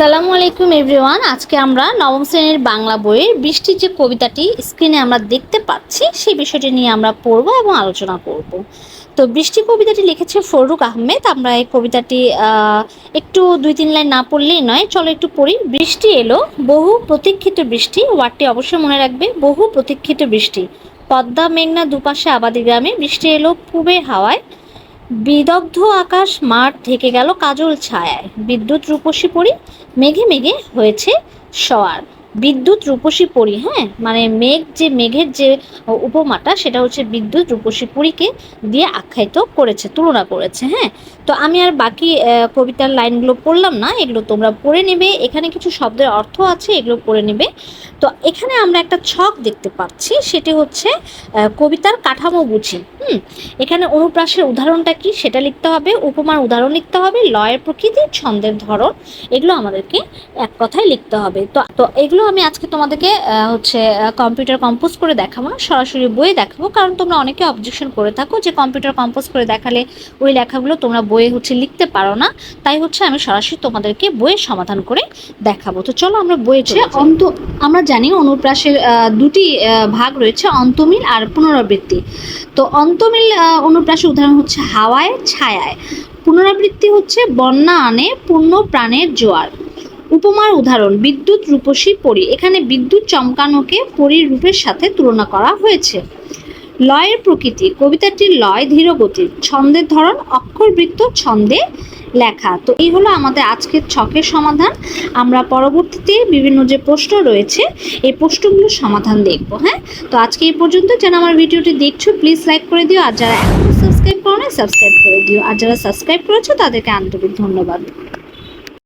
আসসালামু আলাইকুম এভরিওয়ান। আজকে আমরা নবম শ্রেণির বাংলা বইয়ের বৃষ্টির যে কবিতাটি স্ক্রিনে আমরা দেখতে পাচ্ছি, সেই বিষয়টি নিয়ে আমরা পড়ব এবং আলোচনা করব। তো বৃষ্টি কবিতাটি লিখেছে ফরুক আহমেদ। আমরা এই কবিতাটি একটু দুই তিন লাইন না পড়লেই নয়, চলো একটু পড়ি। বৃষ্টি এলো, বহু প্রতীক্ষিত বৃষ্টি, ওয়ার্ডটি অবশ্যই মনে রাখবে, বহু প্রতীক্ষিত বৃষ্টি। পদ্মা, মেঘনা দুপাশে আবাদি গ্রামে বৃষ্টি এলো, পূবের হাওয়ায়। বিদগ্ধ আকাশ মাঠ ঢেকে গেল কাজল ছায়ায়। বিদ্যুৎ রূপসী পরি মেঘে মেঘে হয়েছে সওয়ার বিদ্যুৎ রূপসী পরি হ্যাঁ? মানে মেঘ, যে মেঘের যে উপমাটা, সেটা হচ্ছে বিদ্যুৎ রূপসী পরীকে দিয়ে আখ্যায়িত করেছে, তুলনা করেছে হ্যাঁ? তো আমি আর বাকি কবিতার লাইনগুলো পড়লাম না, এগুলো তোমরা পড়ে নেবে। এখানে কিছু শব্দের অর্থ আছে, এগুলো পড়ে নেবে। তো এখানে আমরা একটা ছক দেখতে পাচ্ছি, সেটি হচ্ছে কবিতার কাঠামো বুঝি, হুম? এখানে অনুপ্রাসের উদাহরণটা কি, সেটা লিখতে হবে, উপমার উদাহরণ লিখতে হবে, লয়ের প্রকৃতি ছন্দের ধরন, এগুলো আমাদেরকে এক কথায় লিখতে হবে। তো তো এগুলো আমি আজকে তোমাদেরকে হচ্ছে কম্পিউটার কম্পোজ করে দেখাবো না সরাসরি বইয়ে দেখাবো কারণ তোমরা অনেকে অবজেকশন করে থাকো যে কম্পিউটার কম্পোজ করে দেখালে ওই লেখাগুলো তোমরা বইয়ে হচ্ছে লিখতে পারো না। তাই হচ্ছে আমি সরাসরি তোমাদেরকে বইয়ের সমাধান করে দেখাবো। তো চলো আমরা বইয়ে চলে অন্ত আমরা জানি অনুপ্রাসের দুটি ভাগ রয়েছে অন্তমিল আর পুনরাবৃত্তি। তো অন্তমিল অনুপ্রাসের উদাহরণ হচ্ছে হাওয়ায় ছায়ায়। পুনরাবৃত্তি হচ্ছে বন্যা আনে পূর্ণ প্রাণের জোয়ার। উপমার উদাহরণ, বিদ্যুৎ রূপসী পরি। এখানে বিদ্যুৎ চমকানোকে পরীর রূপের সাথে তুলনা করা হয়েছে। লয়ের প্রকৃতি, কবিতাটির লয় ধীরগতির, ছন্দের ধরন, অক্ষরবৃত্ত ছন্দে লেখা। তো এই হলো আমাদের আজকের ছকের সমাধান। আমরা পরবর্তীতে বিভিন্ন যে প্রশ্ন রয়েছে, এই প্রশ্নগুলোর সমাধান দেখব হ্যাঁ? তো আজকে এই পর্যন্ত। যেন আমার ভিডিওটি দেখছ প্লিজ লাইক করে দিও। আর যারা এখনও সাবস্ক্রাইব করো না সাবস্ক্রাইব করে দিও। আর যারা সাবস্ক্রাইব করেছ, তাদেরকে আন্তরিক ধন্যবাদ।